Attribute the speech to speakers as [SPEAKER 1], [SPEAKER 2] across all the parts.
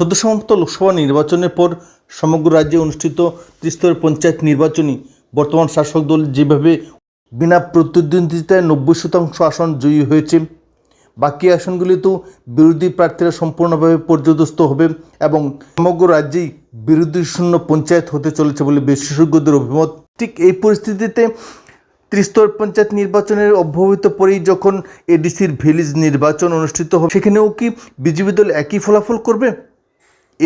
[SPEAKER 1] সদ্যসমাপ্ত লোকসভা নির্বাচনের পর সমগ্র রাজ্যে অনুষ্ঠিত ত্রিস্তর পঞ্চায়েত নির্বাচনী বর্তমান শাসক দল যেভাবে বিনা প্রতিদ্বন্দ্বিতায় নব্বই শতাংশ আসন জয়ী হয়েছে, বাকি আসনগুলিতেও বিরোধী প্রার্থীরা সম্পূর্ণভাবে পর্যদস্ত হবে এবং সমগ্র রাজ্যেই বিরোধী শূন্য পঞ্চায়েত হতে চলেছে বলে বিশেষজ্ঞদের অভিমত। ঠিক এই পরিস্থিতিতে ত্রিস্তর পঞ্চায়েত নির্বাচনের অব্যবহিত পরেই যখন এডিসির ভিলেজ নির্বাচন অনুষ্ঠিত হবে, সেখানেও কি বিজেপি দল একই ফলাফল করবে?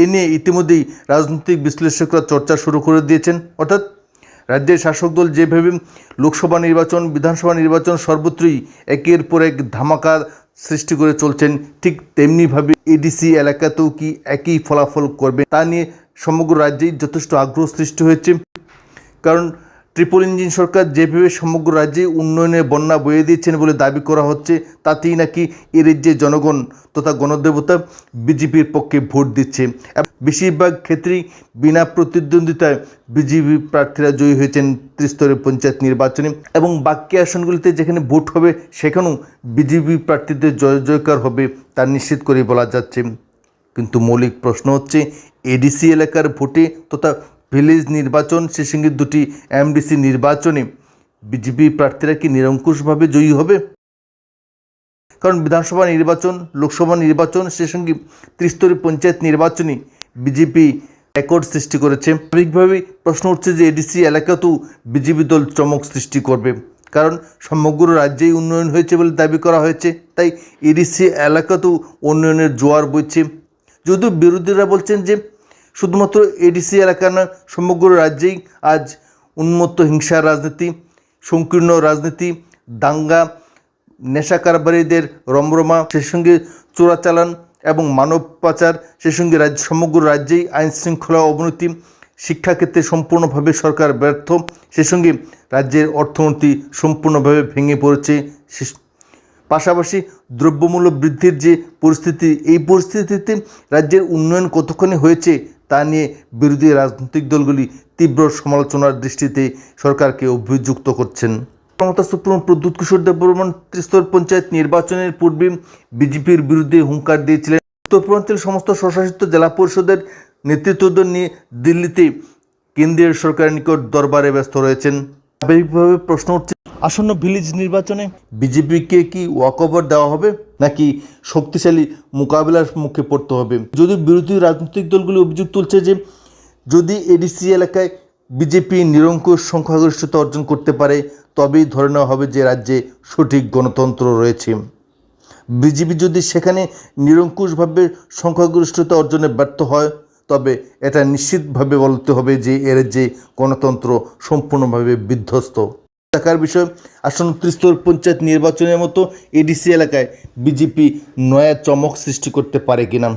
[SPEAKER 1] এ নিয়ে ইতিমধ্যেই রাজনৈতিক বিশ্লেষকরা চর্চা শুরু করে দিয়েছেন। অর্থাৎ রাজ্যের শাসক দল যেভাবে লোকসভা নির্বাচন, বিধানসভা নির্বাচন সর্বত্রই একের পর এক ধামাকার সৃষ্টি করে চলছেন, ঠিক তেমনিভাবে এডিসি এলাকাতেও কি একই ফলাফল করবে তা নিয়ে সমগ্র রাজ্যেই যথেষ্ট আগ্রহ সৃষ্টি হয়েছে। কারণ ট্রিপল ইঞ্জিন সরকার যেভাবে সমগ্র রাজ্যে উন্নয়নের বন্যা বয়ে দিয়েছেন বলে দাবি করা হচ্ছে, তাতেই নাকি এ রাজ্যের জনগণ তথা গণদেবতা বিজেপির পক্ষে ভোট দিচ্ছে। বেশিরভাগ ক্ষেত্রেই বিনা প্রতিদ্বন্দ্বিতায় বিজেপি প্রার্থীরা জয়ী হয়েছেন ত্রিস্তরের পঞ্চায়েত নির্বাচনে এবং বাকি আসনগুলিতে যেখানে ভোট হবে, সেখানেও বিজেপি প্রার্থীদের জয় জয়কার হবে, তা নিশ্চিত করে বলা যাচ্ছে। কিন্তু মৌলিক প্রশ্ন হচ্ছে, এডিসি এলাকার ভোটে তথা ভিলেজ নির্বাচন সে সঙ্গে দুটি এমডিসি নির্বাচনে বিজেপি প্রার্থীরা কি নিরঙ্কুশভাবে জয়ী হবে? কারণ বিধানসভা নির্বাচন, লোকসভা নির্বাচন সে সঙ্গে ত্রিস্তরী পঞ্চায়েত নির্বাচনে বিজেপি রেকর্ড সৃষ্টি করেছে। স্বাভাবিকভাবেই প্রশ্ন উঠছে যে এডিসি এলাকাতেও বিজেপি দল চমক সৃষ্টি করবে। কারণ সমগ্র রাজ্যেই উন্নয়ন হয়েছে বলে দাবি করা হয়েছে। তাই এডিসি এলাকাতেও উন্নয়নের জোয়ার বইছে। যদিও বিরোধীরা বলছেন যে শুধুমাত্র এডিসি এলাকা না সমগ্র রাজ্যেই আজ উন্মত্ত হিংসার রাজনীতি, সংকীর্ণ রাজনীতি, দাঙ্গা নেশা কারবারিদের রমরমা, সেই সঙ্গে চোরাচালান এবং মানব পাচার, সেই সঙ্গে রাজ্য, সমগ্র রাজ্যেই আইন শৃঙ্খলা অবনতি, শিক্ষাক্ষেত্রে সম্পূর্ণভাবে সরকার ব্যর্থ, সেই সঙ্গে রাজ্যের অর্থনীতি সম্পূর্ণভাবে ভেঙে পড়েছে পাশাপাশি দ্রব্যমূল্য বৃদ্ধির যে পরিস্থিতি, এই পরিস্থিতিতে রাজ্যের উন্নয়ন কতখানি হয়েছে তা নিয়ে বিরোধী রাজনৈতিক দলগুলি তীব্র সমালোচনার দৃষ্টিতে সরকারকে অভিযুক্ত করছেন। ক্ষমতা সুপ্রিম প্রদ্যুৎ কিশোর দেববর্মন ত্রিস্তর পঞ্চায়েত নির্বাচনের পূর্বে বিজেপির বিরুদ্ধে হুঙ্কার দিয়েছিলেন। উত্তর সমস্ত স্বশাসিত জেলা পরিষদের নেতৃত্বদের নিয়ে দিল্লিতে কেন্দ্রীয় সরকারের নিকট দরবারে ব্যস্ত রয়েছেন। স্বাভাবিকভাবে প্রশ্ন উঠছে আসন্ন ভিলেজ নির্বাচনে বিজেপিকে কি ওয়াকওভার দেওয়া হবে? নাকি শক্তিশালী মোকাবিলার মুখে পড়তে হবে? যদি বিরোধী রাজনৈতিক দলগুলি অভিযোগ তুলছে যে, যদি এডিসি এলাকায় বিজেপি নিরঙ্কুশ সংখ্যাগরিষ্ঠতা অর্জন করতে পারে, তবেই ধরে নেওয়া হবে যে রাজ্যে সঠিক গণতন্ত্র রয়েছে। বিজেপি যদি সেখানে নিরঙ্কুশভাবে সংখ্যাগরিষ্ঠতা অর্জনে ব্যর্থ হয়, তবে এটা নিশ্চিতভাবে বলতে হবে যে এর যে গণতন্ত্র সম্পূর্ণভাবে বিধ্বস্ত। দেখার বিষয়। আসন্ন ত্রিস্তর পঞ্চায়েত নির্বাচনের মতো এডিসি এলাকায় বিজেপি নয়া চমক সৃষ্টি করতে পারে কিনা?